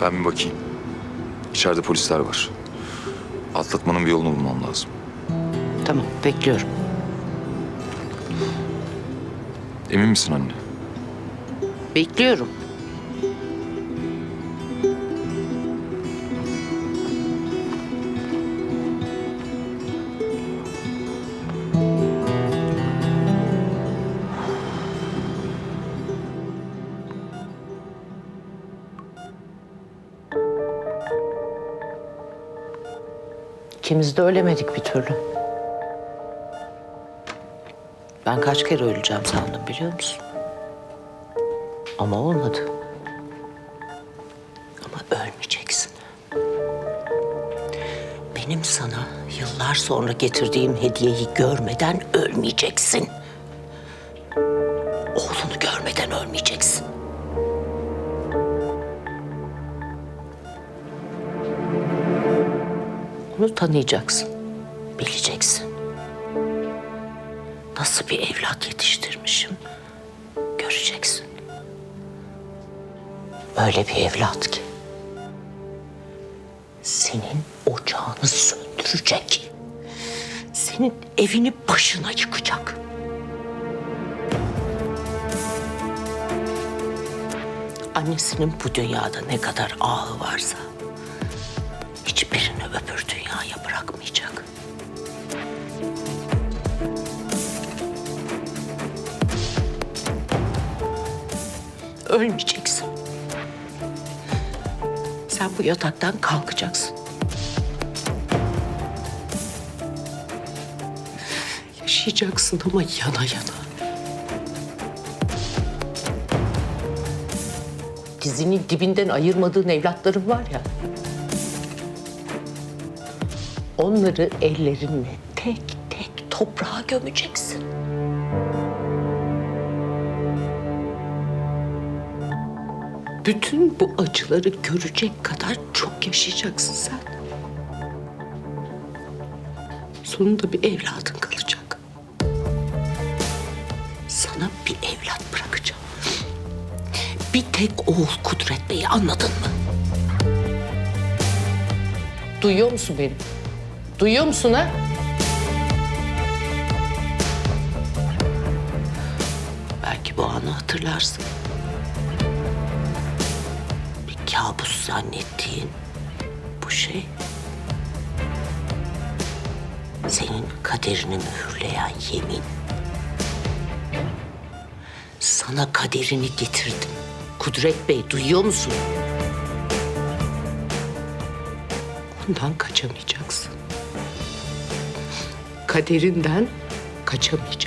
Ben bir bakayım. İçeride polisler var. Atlatmanın bir yolunu bulmam lazım. Tamam bekliyorum. Emin misin anne? Bekliyorum. İkimiz de ölemedik bir türlü. Ben kaç kere öleceğim sandım biliyor musun? Ama olmadı. Ama ölmeyeceksin. Benim sana yıllar sonra getirdiğim hediyeyi görmeden ölmeyeceksin. Oğlunu görmeden ölmeyeceksin. Onu tanıyacaksın. Bileceksin. Nasıl bir evlat yetiştirmişim göreceksin. Öyle bir evlat ki senin ocağını söndürecek. Senin evini başına yıkacak. Annesinin bu dünyada ne kadar ahı varsa Ölmeyeceksin. Sen bu yataktan kalkacaksın. Yaşayacaksın ama yana yana. Dizinin dibinden ayırmadığın evlatların var ya. Onları ellerinle tek tek toprağa gömeceksin. Bütün bu acıları görecek kadar çok yaşayacaksın sen. Sonunda bir evladın kalacak. Sana bir evlat bırakacağım. Bir tek oğul Kudret Bey'i anladın mı? Duyuyor musun beni? Duyuyor musun ha? Belki bu anı hatırlarsın. Kabus zannettiğin bu şey senin kaderini mühürleyen yemin. Sana kaderini getirdim. Kudret Bey duyuyor musun? Ondan kaçamayacaksın. Kaderinden kaçamayacaksın.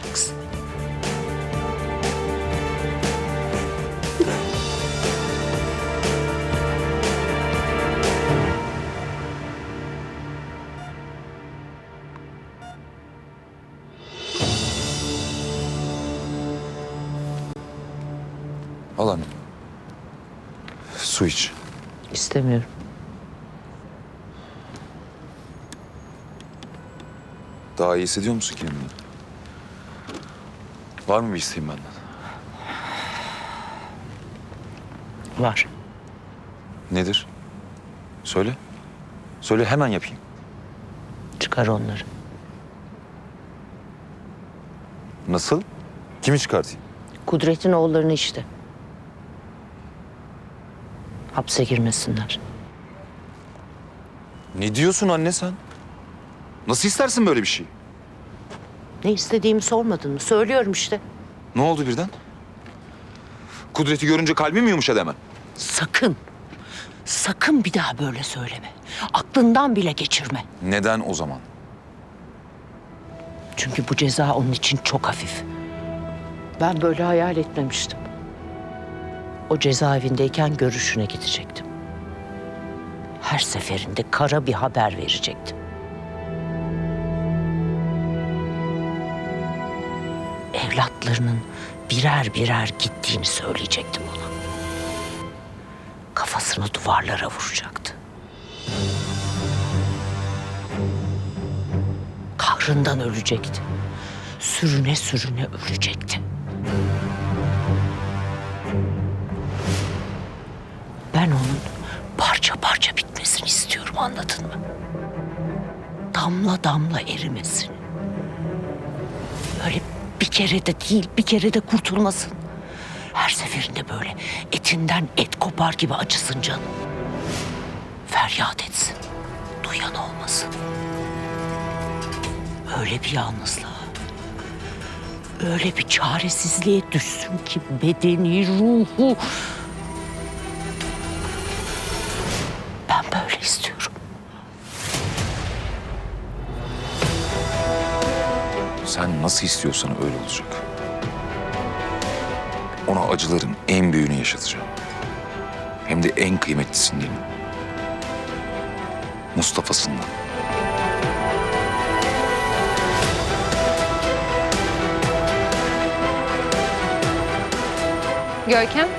Al anne. Su iç. İstemiyorum. Daha iyi hissediyor musun kendini? Var mı bir isteğin benden? Var. Nedir? Söyle. Söyle hemen yapayım. Çıkar onları. Nasıl? Kimi çıkartayım? Kudret'in oğullarını işte. Hapse girmesinler. Ne diyorsun anne sen? Nasıl istersin böyle bir şey? Ne istediğimi sormadın mı? Söylüyorum işte. Ne oldu birden? Kudreti görünce kalbim mi yumuşadı hemen? Sakın. Sakın bir daha böyle söyleme. Aklından bile geçirme. Neden o zaman? Çünkü bu ceza onun için çok hafif. Ben böyle hayal etmemiştim. O cezaevindeyken görüşüne gidecektim. Her seferinde kara bir haber verecektim. Evlatlarının birer birer gittiğini söyleyecektim ona. Kafasını duvarlara vuracaktı. Kahrından ölecekti. Sürüne sürüne ölecekti. Parça bitmesini istiyorum anladın mı? Damla damla erimesin. Öyle bir kere de değil, bir kere de kurtulmasın. Her seferinde böyle etinden et kopar gibi acısın canım. Feryat etsin. Duyan olmasın. Öyle bir yalnızlığa, öyle bir çaresizliğe düşsün ki bedeni, ruhu. Ben istiyorum. Sen nasıl istiyorsan öyle olacak. Ona acıların en büyüğünü yaşatacağım. Hem de en kıymetlisinden. Mustafa'sından. Görkem?